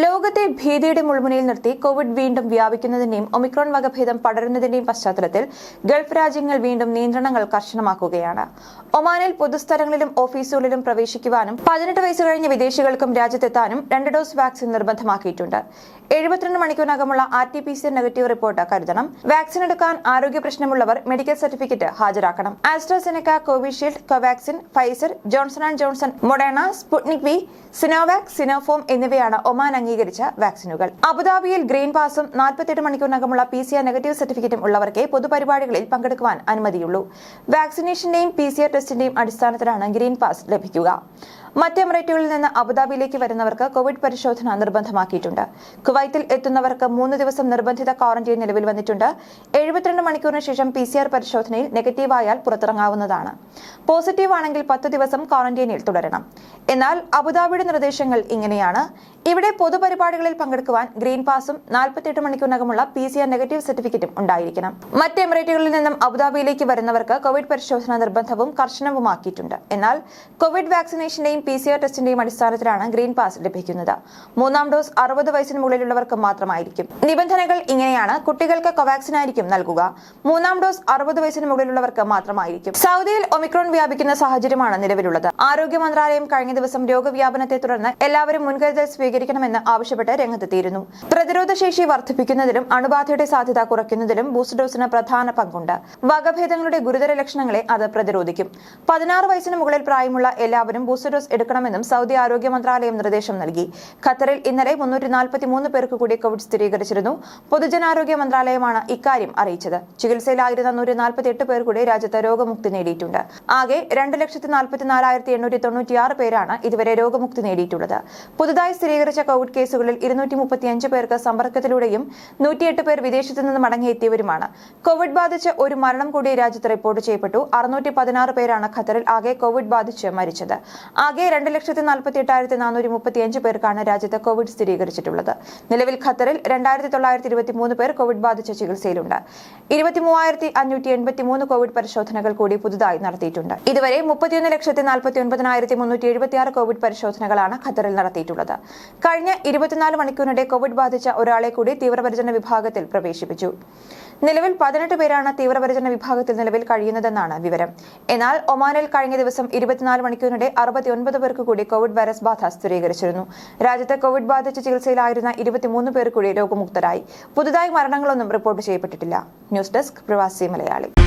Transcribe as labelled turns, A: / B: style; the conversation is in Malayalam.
A: ലോകത്തെ ഭീതിയുടെ മുൾമുനയിൽ നിർത്തി കോവിഡ് വീണ്ടും വ്യാപിക്കുന്നതിന്റെയും ഒമിക്രോൺ വകഭേദം പടരുന്നതിന്റെയും പശ്ചാത്തലത്തിൽ ഗൾഫ് രാജ്യങ്ങൾ വീണ്ടും നിയന്ത്രണങ്ങൾ കർശനമാക്കുകയാണ്. ഒമാനിൽ പൊതുസ്ഥലങ്ങളിലും ഓഫീസുകളിലും പ്രവേശിക്കുവാനും പതിനെട്ട് വയസ്സ് കഴിഞ്ഞ വിദേശികൾക്കും രാജ്യത്തെത്താനും രണ്ട് ഡോസ് വാക്സിൻ നിർബന്ധമാക്കിയിട്ടുണ്ട്. എഴുപത്തിരണ്ട് മണിക്കൂറിനകമുള്ള R T P C negative report കരുതണം. വാക്സിൻ എടുക്കാൻ ആരോഗ്യ പ്രശ്നമുള്ളവർ medical certificate ഹാജരാക്കണം. AstraZeneca Covishield Covaxin Pfizer Johnson and Johnson Moderna Sputnik V Sinovac Sinopharm എന്നിവയാണ് ഒമാൻ അംഗീകരിച്ച വാക്സിനുകൾ. അബുദാബിയിൽ ഗ്രീൻ പാസും നാൽപ്പത്തെട്ട് മണിക്കൂറിനകമുള്ള പി സി ആർ നെഗറ്റീവ് സർട്ടിഫിക്കറ്റും ഉള്ളവർക്കേ പൊതുപരിപാടികളിൽ പങ്കെടുക്കുവാൻ അനുമതിയുള്ളൂ. വാക്സിനേഷന്റെയും പി സി ആർ ടെസ്റ്റിന്റെയും അടിസ്ഥാനത്തിലാണ് ഗ്രീൻ പാസ് ലഭിക്കുക. മറ്റ് എമിറേറ്റുകളിൽ നിന്ന് അബുദാബിയിലേക്ക് വരുന്നവർക്ക് കോവിഡ് പരിശോധന നിർബന്ധമാക്കിയിട്ടുണ്ട്. കുവൈത്തിൽ എത്തുന്നവർക്ക് മൂന്ന് ദിവസം നിർബന്ധിത ക്വാറന്റൈൻ നിലവിൽ വന്നിട്ടുണ്ട്. എഴുപത്തിരണ്ട് മണിക്കൂറിന് ശേഷം പി സി ആർ പരിശോധനയിൽ നെഗറ്റീവായാൽ പുറത്തിറങ്ങാവുന്നതാണ്. പോസിറ്റീവ് ആണെങ്കിൽ പത്ത് ദിവസം ക്വാറന്റൈനിൽ തുടരണം. എന്നാൽ അബുദാബിയുടെ നിർദ്ദേശങ്ങൾ ഇങ്ങനെയാണ്. ഇവിടെ പൊതുപരിപാടികളിൽ പങ്കെടുക്കുവാൻ ഗ്രീൻ പാസും നാൽപ്പത്തിയെട്ട് മണിക്കൂറിനകമുള്ള പി സി ആർ നെഗറ്റീവ് സർട്ടിഫിക്കറ്റും ഉണ്ടായിരിക്കണം. മറ്റ് എമിറേറ്റുകളിൽ നിന്നും അബുദാബിയിലേക്ക് വരുന്നവർക്ക് കോവിഡ് പരിശോധന നിർബന്ധവും കർശനവുമാക്കിയിട്ടുണ്ട്. എന്നാൽ കോവിഡ് വാക്സിനേഷന്റെയും പി സി ആർ ടെസ്റ്റിന്റെയും അടിസ്ഥാനത്തിലാണ് ഗ്രീൻ പാസ് ലഭിക്കുന്നത്. മൂന്നാം ഡോസ് അറുപത് വയസ്സിന് മുകളിലുള്ളവർക്ക് മാത്രമായിരിക്കും. നിബന്ധനകൾ ഇങ്ങനെയാണ്. കുട്ടികൾക്ക് കോവാക്സിൻ ആയിരിക്കും നൽകുക. മൂന്നാം ഡോസ് അറുപത് വയസ്സിന് മുകളിലുള്ളവർക്ക് മാത്രമായിരിക്കും. സൗദിയിൽ ഒമിക്രോൺ വ്യാപിക്കുന്ന സാഹചര്യമാണ് നിലവിലുള്ളത്. ആരോഗ്യ മന്ത്രാലയം കഴിഞ്ഞ ദിവസം രോഗവ്യാപനത്തെ തുടർന്ന് എല്ലാവരും മുൻകരുതൽ സ്വീകരിക്കണമെന്ന് ആവശ്യപ്പെട്ട് രംഗത്തെത്തിയിരുന്നു. പ്രതിരോധ ശേഷി വർദ്ധിപ്പിക്കുന്നതിലും അണുബാധയുടെ സാധ്യത കുറയ്ക്കുന്നതിലും ബൂസ്റ്റർ ഡോസിന് പ്രധാന പങ്കുണ്ട്. വകഭേദങ്ങളുടെ ഗുരുതര ലക്ഷണങ്ങളെ അത് പ്രതിരോധിക്കും. പതിനാറ് വയസ്സിന് മുകളിൽ പ്രായമുള്ള എല്ലാവരും ബൂസ്റ്റർ ഡോസ് എടുക്കണമെന്നും സൗദി ആരോഗ്യ മന്ത്രാലയം നിർദ്ദേശം നൽകി. ഖത്തറിൽ ഇന്നലെ പേർക്ക് കൂടി കോവിഡ് സ്ഥിരീകരിച്ചിരുന്നു. പൊതുജനാരോഗ്യ മന്ത്രാലയമാണ് ഇക്കാര്യം അറിയിച്ചത്. ചികിത്സയിലായിരുന്ന നൂറ്റി നാൽപ്പത്തി എട്ട് പേർ കൂടി രാജ്യത്ത് രോഗമുക്തി നേടിയിട്ടുണ്ട്. ആകെ രണ്ട് ലക്ഷത്തി നാൽപ്പത്തി നാലായിരത്തി എണ്ണൂറ്റി തൊണ്ണൂറ്റിയാറ് പേരാണ് ഇതുവരെ രോഗമുക്തി നേടിയിട്ടുള്ളത്. പുതുതായി കോവിഡ് കേസുകളിൽ ഇരുന്നൂറ്റി മുപ്പത്തിയഞ്ച് പേർക്ക് സമ്പർക്കത്തിലൂടെയും നൂറ്റിയെട്ട് പേർ വിദേശത്തു നിന്ന് മടങ്ങിയെത്തിയവരുമാണ് കോവിഡ് ബാധിച്ച് ഒരു മരണം കൂടി രാജ്യത്ത് റിപ്പോർട്ട് ചെയ്യപ്പെട്ടു. അറുന്നൂറ്റി പതിനാറ് പേരാണ് ഖത്തറിൽ ആകെ കോവിഡ് ബാധിച്ച് മരിച്ചത്. ആകെ രണ്ട് ലക്ഷത്തി നാൽപ്പത്തി എട്ടായിരത്തി നാനൂറ്റി മുപ്പത്തിയഞ്ച് പേർക്കാണ് രാജ്യത്ത് കോവിഡ് സ്ഥിരീകരിച്ചിട്ടുള്ളത്. നിലവിൽ ഖത്തറിൽ രണ്ടായിരത്തി തൊള്ളായിരത്തി ഇരുപത്തി മൂന്ന് പേർ കോവിഡ് ബാധിച്ച് ചികിത്സയിലുണ്ട്. ഇരുപത്തിമൂവായിരത്തി അഞ്ഞൂറ്റി എൺപത്തി മൂന്ന് കോവിഡ് പരിശോധനകൾ കൂടി പുതുതായി നടത്തിയിട്ടുണ്ട്. ഇതുവരെ മുപ്പത്തിയൊന്ന് ലക്ഷത്തി നാൽപ്പത്തി ഒൻപതിനായിരത്തി മുന്നൂറ്റി എഴുപത്തിയാറ് കോവിഡ് പരിശോധനകളാണ് ഖത്തറിൽ നടത്തിയിട്ടുള്ളത്. കഴിഞ്ഞ ഇരുപത്തിനാല് മണിക്കൂറിനിടെ കോവിഡ് ബാധിച്ച ഒരാളെ കൂടി തീവ്രപരിചരണ വിഭാഗത്തിൽ പ്രവേശിപ്പിച്ചു. നിലവിൽ പതിനെട്ട് പേരാണ് തീവ്രപരിചരണ വിഭാഗത്തിൽ നിലവിൽ കഴിയുന്നതെന്നാണ് വിവരം. എന്നാൽ ഒമാനിൽ കഴിഞ്ഞ ദിവസം ഇരുപത്തിനാല് മണിക്കൂറിനിടെ അറുപത്തിയൊൻപത് പേർക്ക് കൂടി കോവിഡ് വൈറസ് ബാധ സ്ഥിരീകരിച്ചിരുന്നു. രാജ്യത്തെ കോവിഡ് ബാധിച്ച് ചികിത്സയിലായിരുന്ന ഇരുപത്തിമൂന്ന് പേർ കൂടി രോഗമുക്തരായി. പുതുതായി മരണങ്ങളൊന്നും റിപ്പോർട്ട് ചെയ്യപ്പെട്ടിട്ടില്ല. News desk Pravasi Malayali.